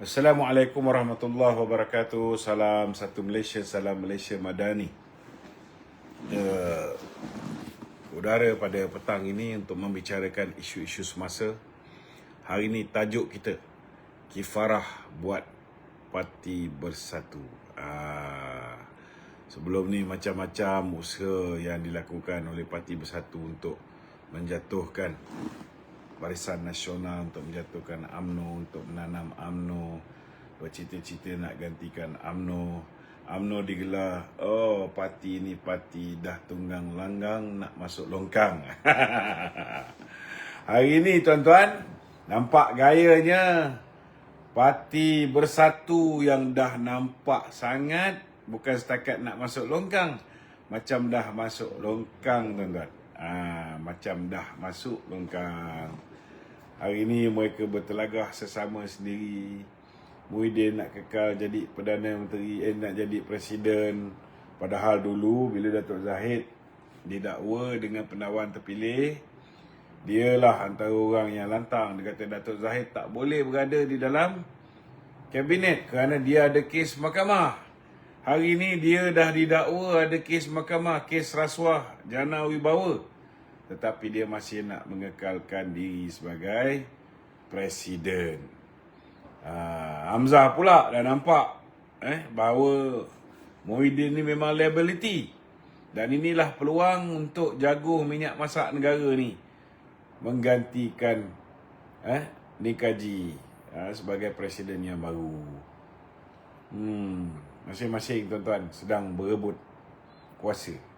Assalamualaikum warahmatullahi wabarakatuh. Salam satu Malaysia, salam Malaysia Madani. Uh, udara pada petang ini untuk membicarakan isu-isu semasa. Hari ini tajuk kita kifarah buat parti bersatu. Uh, sebelum ni macam-macam usaha yang dilakukan oleh parti bersatu untuk menjatuhkan Barisan Nasional untuk menjatuhkan AMNO untuk menanam AMNO bercita-cita nak gantikan AMNO. AMNO digelar oh parti ni parti dah tunggang langgang nak masuk longkang. Hari ni tuan-tuan nampak gayanya parti bersatu yang dah nampak sangat bukan setakat nak masuk longkang. Macam dah masuk longkang tuan-tuan. Ah, macam dah masuk longkang. Hari ini mereka bertelagah sesama sendiri. Muhyiddin nak kekal jadi Perdana Menteri, eh, nak jadi Presiden. Padahal dulu bila Datuk Zahid didakwa dengan penawan terpilih, dialah antara orang yang lantang. Dia kata Datuk Zahid tak boleh berada di dalam kabinet kerana dia ada kes mahkamah. Hari ini dia dah didakwa ada kes mahkamah, kes rasuah jana wibawa. Tetapi dia masih nak mengekalkan diri sebagai presiden. Uh, Hamzah pula dah nampak eh bahawa Muhyiddin ni memang liability. Dan inilah peluang untuk jago minyak masak negara ni menggantikan eh Nikaji uh, sebagai presiden yang baru. Hmm, masing-masing tuan-tuan sedang berebut kuasa.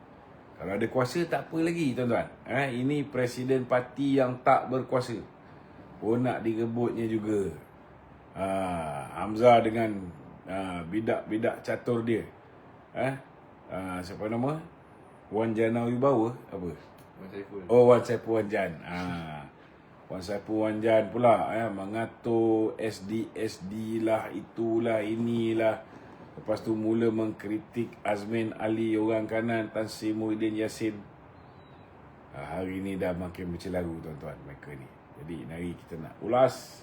Kalau ada kuasa tak apa lagi tuan-tuan. Eh, ini presiden parti yang tak berkuasa. Pun nak direbutnya juga. Ha, Hamzah dengan ha, bidak-bidak catur dia. Eh, ha, siapa nama? Wan Jana Wibawa apa? Wan Saiful. Oh Wan Saiful Wan Jan. Ha. Wan Saiful Wan Jan pula eh, mengatur SD SD lah itulah inilah. Lepas tu mula mengkritik Azmin Ali orang kanan Tan Sri Muhyiddin Yassin. Ha, hari ni dah makin bercelaru tuan-tuan mereka ni. Jadi hari kita nak ulas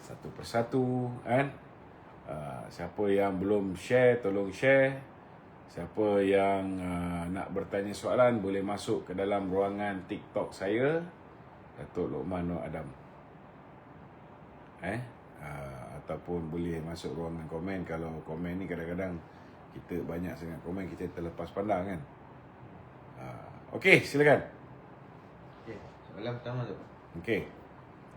satu persatu kan. Uh, siapa yang belum share tolong share. Siapa yang uh, nak bertanya soalan boleh masuk ke dalam ruangan TikTok saya Datuk Lokman Nur Adam. Eh uh, ataupun boleh masuk ruangan komen kalau komen ni kadang-kadang kita banyak sangat komen kita terlepas pandang kan. Uh, Okey, silakan. Okay. Soalan pertama tu. Okey.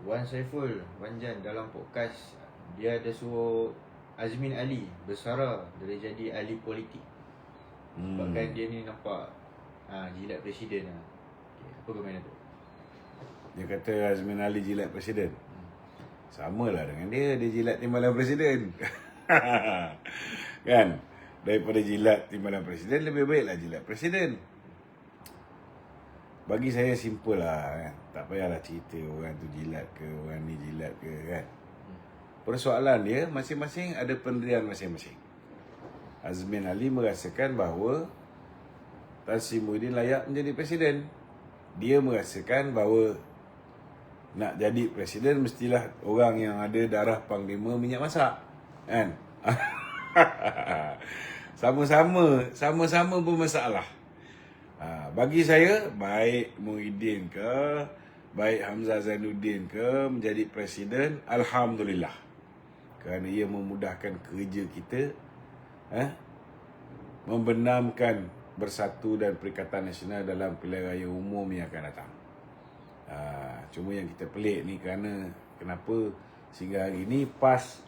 Wan Saiful, Wan Jan dalam podcast dia ada suruh Azmin Ali bersara dari jadi ahli politik. Hmm. Sebabkan dia ni nampak ha, jilat presiden lah. Okay. Apa komen tu? Dia kata Azmin Ali jilat presiden. Sama lah dengan dia, dia jilat timbalan presiden. kan? Daripada jilat timbalan presiden, lebih baiklah jilat presiden. Bagi saya simple lah kan. Tak payahlah cerita orang tu jilat ke, orang ni jilat ke kan. Persoalan dia, masing-masing ada pendirian masing-masing. Azmin Ali merasakan bahawa Tan Sri Muhyiddin layak menjadi presiden. Dia merasakan bahawa nak jadi presiden mestilah orang yang ada darah panglima minyak masak. Kan? sama-sama, sama-sama bermasalah. Ha, bagi saya, baik Muhyiddin ke, baik Hamzah Zainuddin ke menjadi presiden, Alhamdulillah. Kerana ia memudahkan kerja kita eh, membenamkan bersatu dan Perikatan Nasional dalam pilihan raya umum yang akan datang. Ha, cuma yang kita pelik ni kerana kenapa sehingga hari ini PAS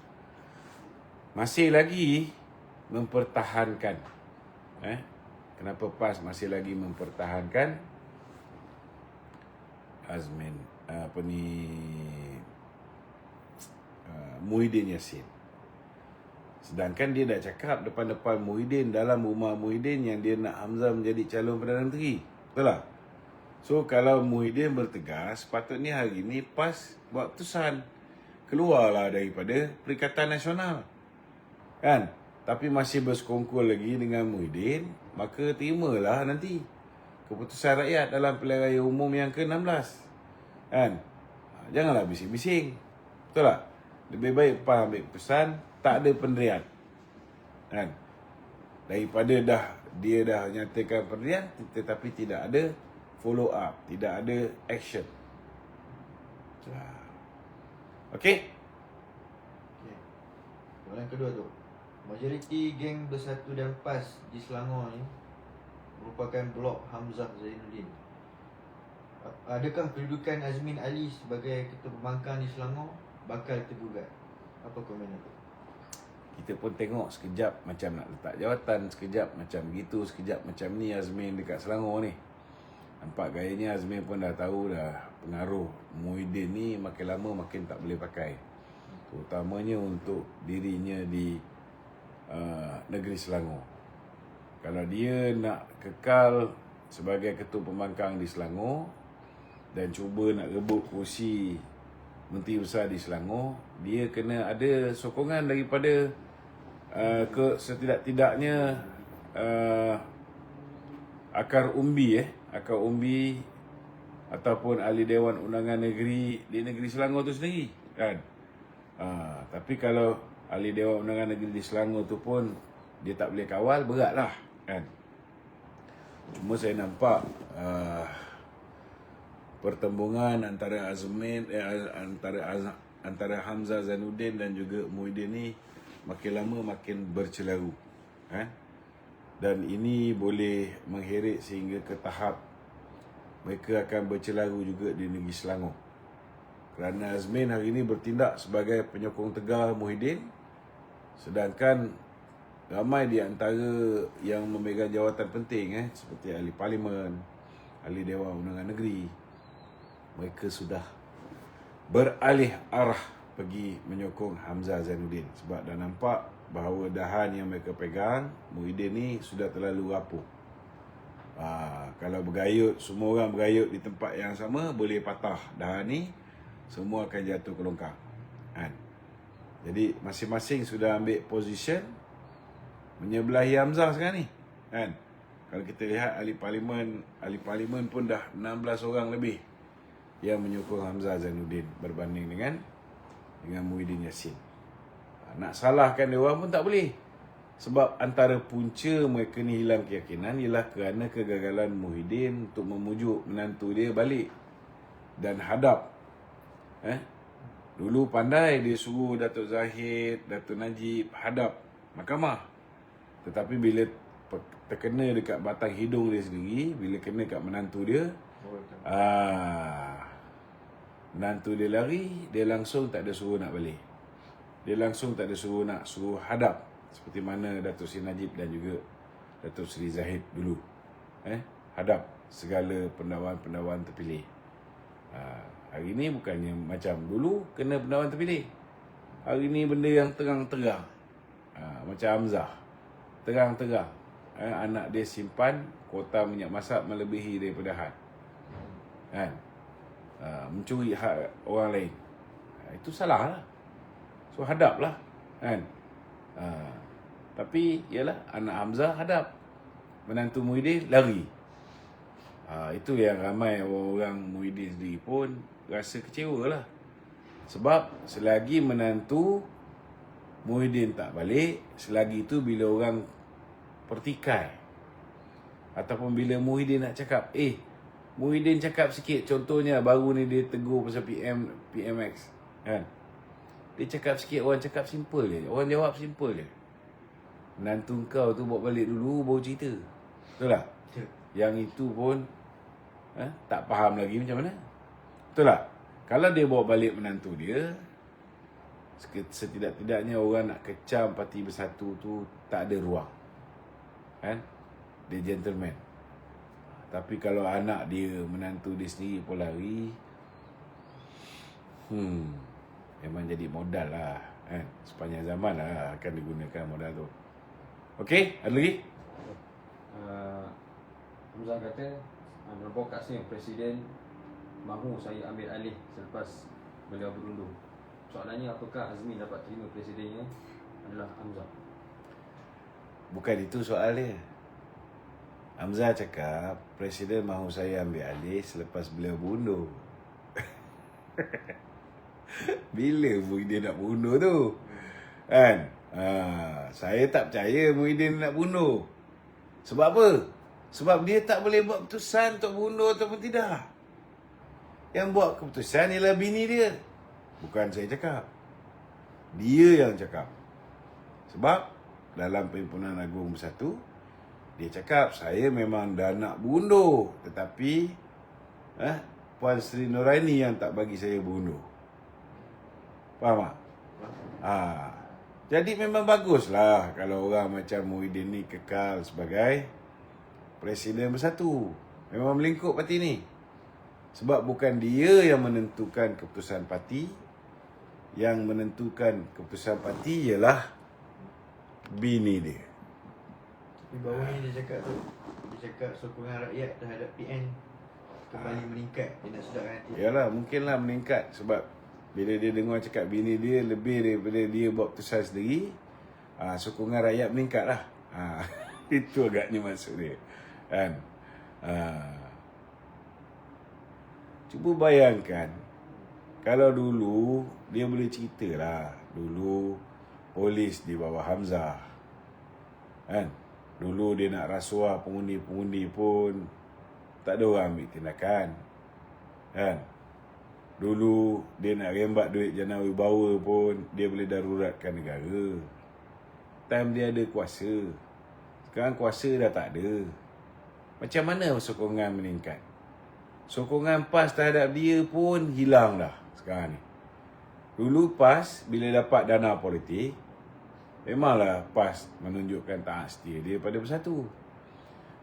masih lagi mempertahankan eh kenapa PAS masih lagi mempertahankan Azmin apa ni uh, Muhyiddin Yassin Sedangkan dia dah cakap depan-depan Muhyiddin dalam rumah Muhyiddin yang dia nak Hamzah menjadi calon Perdana Menteri. Betul tak? So kalau Muhyiddin bertegas, sepatutnya hari ini PAS buat keputusan. Keluarlah daripada Perikatan Nasional. Kan? Tapi masih bersekongkol lagi dengan Muhyiddin, maka terimalah nanti keputusan rakyat dalam pilihan raya umum yang ke-16. Kan? Janganlah bising-bising. Betul tak? lebih baik PAN ambil pesan tak ada pendirian. Kan? Daripada dah dia dah nyatakan pendirian tetapi tidak ada follow up, tidak ada action. Okey? Okay. Soalan kedua tu. Majoriti geng Bersatu dan PAS di Selangor ni merupakan blok Hamzah Zainuddin. Adakah kedudukan Azmin Ali sebagai ketua pembangkang di Selangor bakal tergugat? Apa komen aku? Kita pun tengok sekejap macam nak letak jawatan, sekejap macam gitu, sekejap macam ni Azmin dekat Selangor ni. Nampak gayanya Azmin pun dah tahu dah pengaruh Muhyiddin ni makin lama makin tak boleh pakai. Terutamanya untuk dirinya di uh, negeri Selangor. Kalau dia nak kekal sebagai ketua pembangkang di Selangor dan cuba nak rebut kursi Menteri Besar di Selangor, dia kena ada sokongan daripada uh, ke setidak-tidaknya uh, akar umbi eh, akar umbi ataupun ahli Dewan Undangan Negeri di negeri Selangor tu sendiri kan. Uh, tapi kalau ahli Dewan Undangan Negeri di Selangor tu pun dia tak boleh kawal beratlah kan. Cuma saya nampak uh, pertembungan antara Azmin eh, antara Az- antara Hamzah Zainuddin dan juga Muhyiddin ni makin lama makin bercelaru kan dan ini boleh mengheret sehingga ke tahap mereka akan bercelaru juga di negeri Selangor. Kerana Azmin hari ini bertindak sebagai penyokong tegar Muhyiddin sedangkan ramai di antara yang memegang jawatan penting eh seperti ahli parlimen, ahli Dewan Undangan Negeri mereka sudah beralih arah pergi menyokong Hamzah Zainuddin. Sebab dah nampak bahawa dahan yang mereka pegang Muhyiddin ni sudah terlalu rapuh. Ha, kalau bergayut, semua orang bergayut di tempat yang sama boleh patah dahan ni semua akan jatuh ke longkang. Kan? Jadi masing-masing sudah ambil position menyebelahi Hamzah sekarang ni. Kan? Kalau kita lihat ahli parlimen, ahli parlimen pun dah 16 orang lebih yang menyokong Hamzah Zainuddin berbanding dengan dengan Muhyiddin Yassin. Ha, Nak salahkan dia orang pun tak boleh. Sebab antara punca mereka ni hilang keyakinan ialah kerana kegagalan Muhyiddin untuk memujuk menantu dia balik dan hadap. Eh? Dulu pandai dia suruh Datuk Zahid, Datuk Najib hadap mahkamah. Tetapi bila terkena dekat batang hidung dia sendiri, bila kena kat menantu dia, Oh. Ah, menantu dia lari, dia langsung tak ada suruh nak balik. Dia langsung tak ada suruh nak suruh hadap seperti mana Datuk Sri Najib dan juga Datuk Sri Zahid dulu. Eh, hadap segala pendawan-pendawan terpilih. Ah, hari ni bukannya macam dulu kena pendawan terpilih. Hari ni benda yang terang-terang. Ah, macam Hamzah. Terang-terang. Eh, anak dia simpan kuota minyak masak melebihi daripada had kan uh, mencuri hak orang lain uh, itu salah lah so hadap lah kan? Uh, tapi ialah anak Hamzah hadap. Menantu Muhyiddin lari. Uh, itu yang ramai orang Muhyiddin sendiri pun rasa kecewa lah sebab selagi menantu Muhyiddin tak balik selagi itu bila orang pertikai ataupun bila Muhyiddin nak cakap eh Muhyiddin cakap sikit contohnya baru ni dia tegur pasal PM PMX kan dia cakap sikit orang cakap simple je. Orang jawab simple je. Menantu kau tu bawa balik dulu baru cerita. Betul tak? Yang itu pun eh, tak faham lagi macam mana? Betul tak? Kalau dia bawa balik menantu dia setidak-tidaknya orang nak kecam parti bersatu tu tak ada ruang. Kan? Dia gentleman. Tapi kalau anak dia menantu dia sendiri pun lari hmm memang jadi modal lah kan sepanjang zaman lah akan digunakan modal tu. Okey ada lagi? Uh, Hamzah kata dalam podcast ni Presiden mahu saya ambil alih selepas beliau berundur. Soalannya apakah Azmi dapat terima presidennya? Adalah Hamzah. bukan itu soal dia. Hamzah cakap Presiden mahu saya ambil alih selepas beliau berundur Bila Muhyiddin nak bunuh tu? Kan? Ha, saya tak percaya Muhyiddin nak bunuh. Sebab apa? Sebab dia tak boleh buat keputusan untuk bunuh ataupun tidak. Yang buat keputusan ialah bini dia. Bukan saya cakap. Dia yang cakap. Sebab dalam Perhimpunan Agung Bersatu, dia cakap saya memang dah nak bunuh. Tetapi eh, Puan Sri Nuraini yang tak bagi saya bunuh. Faham tak? Ha. Jadi memang baguslah kalau orang macam Muhyiddin ni kekal sebagai Presiden Bersatu. Memang melingkup parti ni. Sebab bukan dia yang menentukan keputusan parti. Yang menentukan keputusan parti ialah bini dia. Tapi bawah ni dia cakap tu Dia cakap sokongan rakyat terhadap PN Kembali meningkat Dia nak sedapkan hati Yalah, mungkinlah meningkat sebab bila dia dengar cakap bini dia lebih daripada dia buat keputusan sendiri, ah sokongan rakyat meningkat lah. Ha, itu agaknya maksud dia. Kan? Ha. Cuba bayangkan kalau dulu dia boleh cerita lah dulu polis di bawah Hamzah kan dulu dia nak rasuah pengundi-pengundi pun tak ada orang ambil tindakan kan dulu dia nak rembat duit jana wibawa pun dia boleh daruratkan negara time dia ada kuasa sekarang kuasa dah tak ada macam mana sokongan meningkat sokongan PAS terhadap dia pun hilang dah sekarang ni. Dulu PAS bila dapat dana politik, memanglah PAS menunjukkan taat setia dia pada bersatu.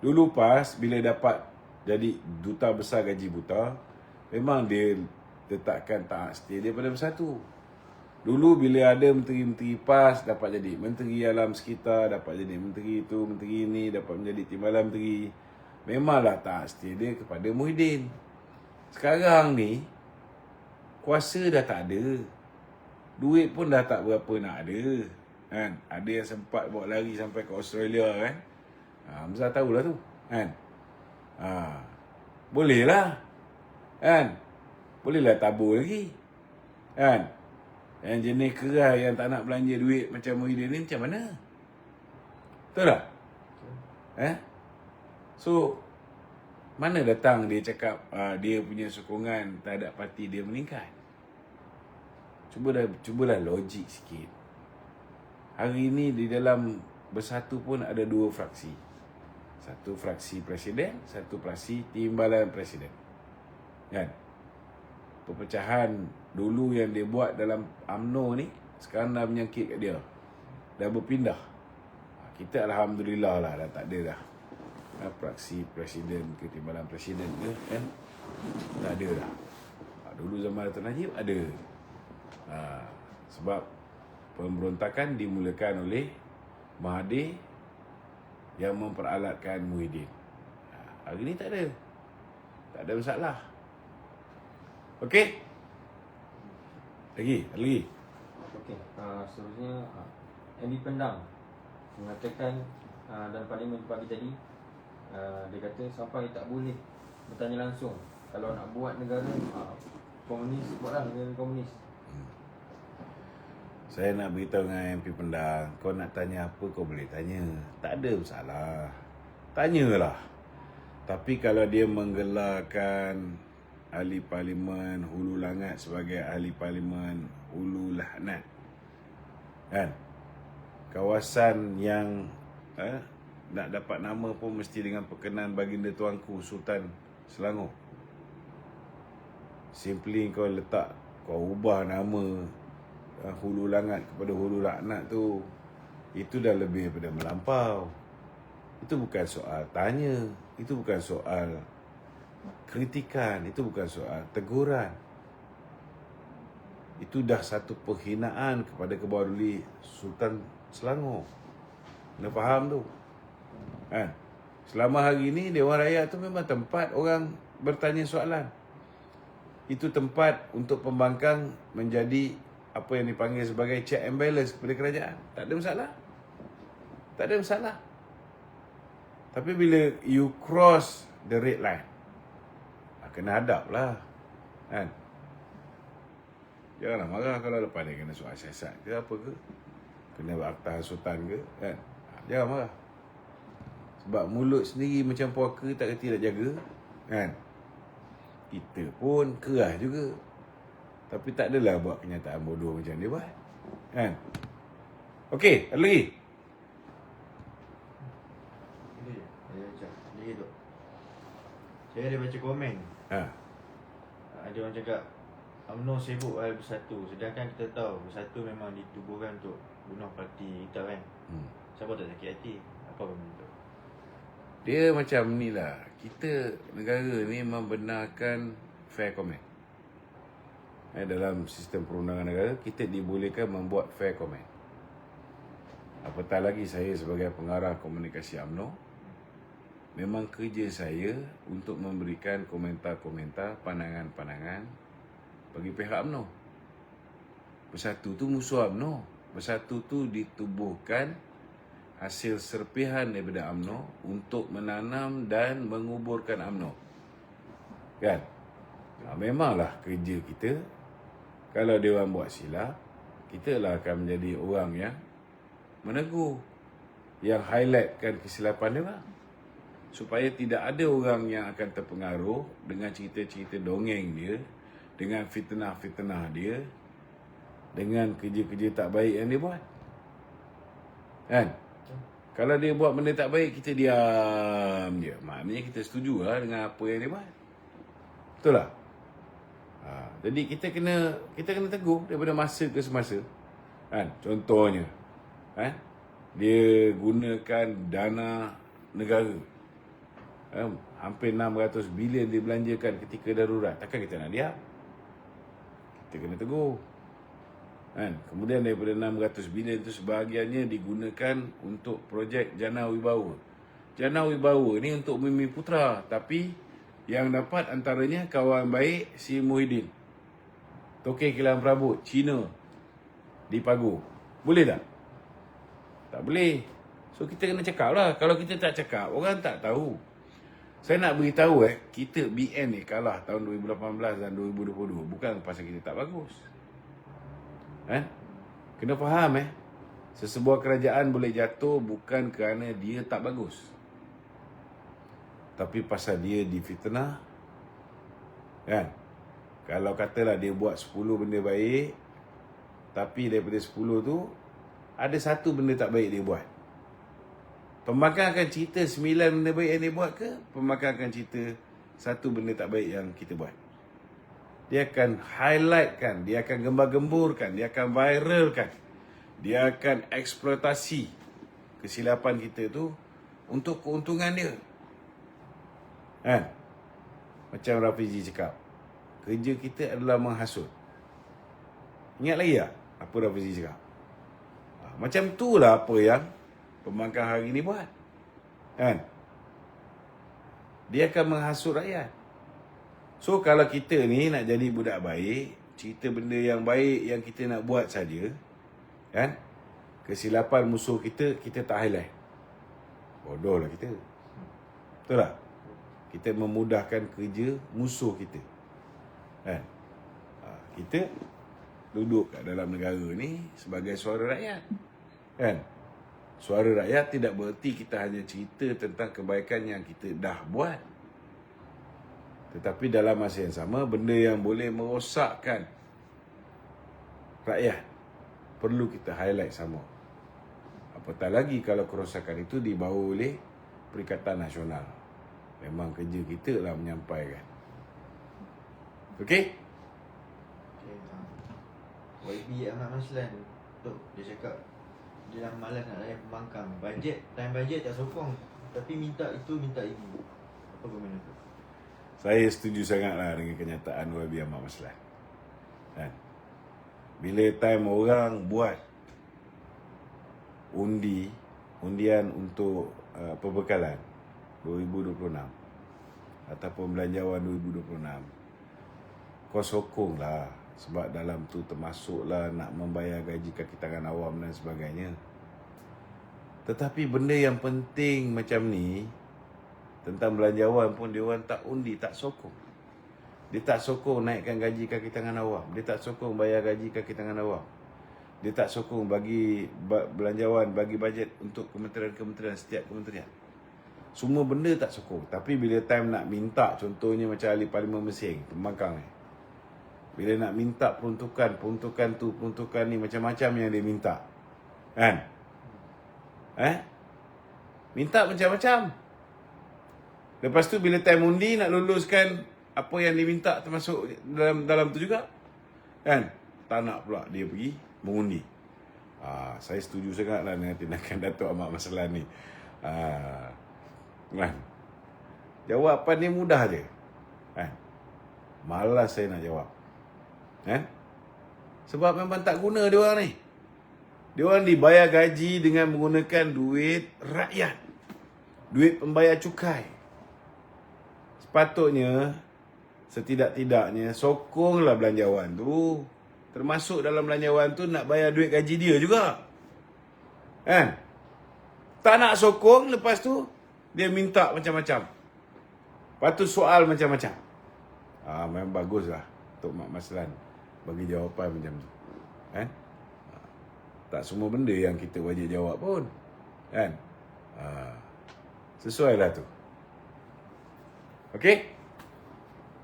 Dulu PAS bila dapat jadi duta besar gaji buta, memang dia letakkan taat setia dia pada bersatu. Dulu bila ada menteri-menteri PAS dapat jadi menteri alam sekitar, dapat jadi menteri itu, menteri ini, dapat menjadi timbalan menteri. Memanglah taat setia dia kepada Muhyiddin. Sekarang ni kuasa dah tak ada. Duit pun dah tak berapa nak ada. Kan? Ada yang sempat bawa lari sampai ke Australia kan. Ha, Hamzah tahulah tu. Kan? Ha, boleh lah. Kan? Bolehlah tabur lagi. Kan? Yang jenis keras yang tak nak belanja duit macam Muhyiddin ni macam mana? Betul tak? Eh? So, mana datang dia cakap uh, dia punya sokongan terhadap parti dia meningkat? Cuba dah cubalah logik sikit. Hari ini di dalam bersatu pun ada dua fraksi. Satu fraksi presiden, satu fraksi timbalan presiden. Kan? Perpecahan dulu yang dia buat dalam AMNO ni sekarang dah menyangkit kat dia. Dah berpindah. Kita alhamdulillah lah dah tak ada dah. Ha, fraksi presiden ke timbalan presiden ke kan? Tak ada dah. Ha, dulu zaman Dato' Najib ada. Ha, sebab pemberontakan dimulakan oleh Mahathir yang memperalatkan Muhyiddin. Ha, hari ni tak ada. Tak ada masalah. Okey? Lagi? Lagi? Okey, uh, seterusnya uh, Andy Pendang mengatakan uh, dalam parlimen pagi tadi uh, dia kata sampai tak boleh bertanya langsung kalau nak buat negara uh, komunis buatlah negara komunis. Saya nak beritahu dengan MP Pendang Kau nak tanya apa kau boleh tanya Tak ada masalah Tanyalah Tapi kalau dia menggelarkan Ahli Parlimen Hulu Langat sebagai Ahli Parlimen Hulu Lahnat. Kan? Kawasan yang eh, Nak dapat nama pun mesti dengan perkenan baginda tuanku Sultan Selangor. Simply kau letak Kau ubah nama uh, hulu langat kepada hulu laknat tu itu dah lebih daripada melampau. Itu bukan soal tanya, itu bukan soal kritikan, itu bukan soal teguran. Itu dah satu penghinaan kepada kebauduli Sultan Selangor. Kena faham tu. Kan? Selama hari ini Dewan Raya tu memang tempat orang bertanya soalan. Itu tempat untuk pembangkang menjadi apa yang dipanggil sebagai check and balance kepada kerajaan. Tak ada masalah. Tak ada masalah. Tapi bila you cross the red line, kena hadap lah. Kan? Janganlah marah kalau lepas dia kena soal siasat ke apa ke. Kena akta hasutan ke. Kan? Jangan marah. Sebab mulut sendiri macam puaka tak kerti nak jaga. Kan? Kita pun keras juga. Tapi tak adalah buat kenyataan bodoh macam dia buat. Kan? Okey, ada lagi? Saya ada baca komen Ha. Ada orang cakap UMNO sibuk hal bersatu Sedangkan kita tahu Bersatu memang ditubuhkan untuk Bunuh parti kita kan Hmm. Siapa tak sakit hati Apa komen tu Dia macam ni lah. Kita negara ni membenarkan fair comment. Eh, dalam sistem perundangan negara, kita dibolehkan membuat fair comment. Apatah lagi saya sebagai pengarah komunikasi AMNO, memang kerja saya untuk memberikan komentar-komentar, pandangan-pandangan bagi pihak AMNO. Bersatu tu musuh AMNO. Bersatu tu ditubuhkan hasil serpihan daripada AMNO untuk menanam dan menguburkan AMNO. Kan? Ha, memanglah kerja kita kalau dia orang buat silap, kita lah akan menjadi orang yang menegur, yang highlightkan kesilapan dia orang. Supaya tidak ada orang yang akan terpengaruh dengan cerita-cerita dongeng dia, dengan fitnah-fitnah dia, dengan kerja-kerja tak baik yang dia buat. Kan? Kalau dia buat benda tak baik, kita diam je. Maknanya kita setuju lah dengan apa yang dia buat. Betul tak? Ha, jadi kita kena kita kena tegur daripada masa ke semasa. Kan? Contohnya, kan? dia gunakan dana negara. Kan? Hampir 600 bilion dibelanjakan ketika darurat. Takkan kita nak diam? Kita kena tegur. Kan? Kemudian daripada 600 bilion itu sebahagiannya digunakan untuk projek Jana Wibawa. Jana Wibawa ni untuk Mimi Putra tapi yang dapat antaranya kawan baik si Muhyiddin. Tokek Kilang Prabut, Cina di Pagu. Boleh tak? Tak boleh. So kita kena cakap lah. Kalau kita tak cakap, orang tak tahu. Saya nak beritahu eh, kita BN ni kalah tahun 2018 dan 2022 bukan pasal kita tak bagus. Eh? Kena faham eh. Sesebuah kerajaan boleh jatuh bukan kerana dia tak bagus. Tapi pasal dia difitnah. Kan? Kalau katalah dia buat 10 benda baik. Tapi daripada 10 tu. Ada satu benda tak baik dia buat. Pembangkang akan cerita 9 benda baik yang dia buat ke? Pembangkang akan cerita satu benda tak baik yang kita buat. Dia akan highlightkan, dia akan gembar-gemburkan, dia akan viralkan. Dia akan eksploitasi kesilapan kita tu untuk keuntungan dia. Kan? Macam Rafizi cakap. Kerja kita adalah menghasut. Ingat lagi tak apa Rafizi cakap? Ha, Macam tu lah apa yang pembangkang hari ni buat. Kan? Dia akan menghasut rakyat. So kalau kita ni nak jadi budak baik, cerita benda yang baik yang kita nak buat saja, kan? Kesilapan musuh kita kita tak highlight. Bodoh lah kita. Betul tak? Kita memudahkan kerja musuh kita. Kan? Ha, kita duduk kat dalam negara ni sebagai suara rakyat. Kan? Suara rakyat tidak bererti kita hanya cerita tentang kebaikan yang kita dah buat. Tetapi dalam masa yang sama, benda yang boleh merosakkan rakyat perlu kita highlight sama. Apatah lagi kalau kerosakan itu dibawa oleh Perikatan Nasional. Memang kerja kita lah menyampaikan. Okey? YB Ahmad Maslan tu Dia cakap Dia dah malas nak layan pembangkang. Bajet Time bajet tak sokong. Tapi minta itu minta ini Apa komen tu? Saya setuju sangatlah dengan kenyataan YB Ahmad Maslan. Kan? Bila time orang buat undi, undian untuk uh, perbekalan 2026 ataupun belanjawan 2026, kau sokonglah sebab dalam tu termasuklah nak membayar gaji kaki tangan awam dan sebagainya. Tetapi benda yang penting macam ni tentang belanjawan pun dia orang tak undi, tak sokong. Dia tak sokong naikkan gaji kaki tangan awam. Dia tak sokong bayar gaji kaki tangan awam. Dia tak sokong bagi ba- belanjawan, bagi bajet untuk kementerian-kementerian, setiap kementerian. Semua benda tak sokong. Tapi bila time nak minta, contohnya macam ahli parlimen Mesing, pembangkang ni. Bila nak minta peruntukan, peruntukan tu, peruntukan ni, macam-macam yang dia minta. Kan? Eh? Minta macam-macam. Lepas tu bila time undi nak luluskan apa yang diminta termasuk dalam dalam tu juga. Kan? Tak nak pula dia pergi mengundi. Ah, saya setuju sangat lah dengan tindakan Datuk Ahmad Maslan ni. Ah, kan? Jawapan dia mudah je. Kan? Malas saya nak jawab. Kan? Sebab memang tak guna dia orang ni. Dia orang dibayar gaji dengan menggunakan duit rakyat. Duit pembayar cukai. Sepatutnya setidak-tidaknya sokonglah belanjawan tu. Termasuk dalam belanjawan tu nak bayar duit gaji dia juga. Kan? Tak nak sokong lepas tu dia minta macam-macam. Lepas tu soal macam-macam. Ah, memang baguslah Tok Mak Maslan bagi jawapan macam tu. Kan? Ah, Tak semua benda yang kita wajib jawab pun. Kan? Ah, sesuai lah tu. Okey?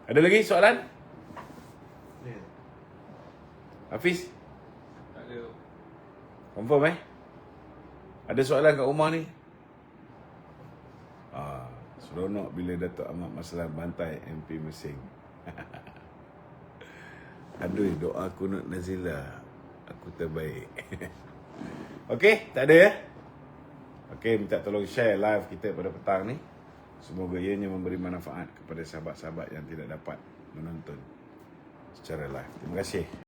Ada lagi soalan? Ya. Hafiz? Tak ada. Confirm eh? Ada soalan kat rumah ni? Ah, seronok bila Datuk Ahmad Maslan bantai MP Mesing. Aduh, doa kunut Nazila. Aku terbaik. Okey, tak ada ya? Okey, minta tolong share live kita pada petang ni. Semoga ianya memberi manfaat kepada sahabat-sahabat yang tidak dapat menonton secara live. Terima kasih.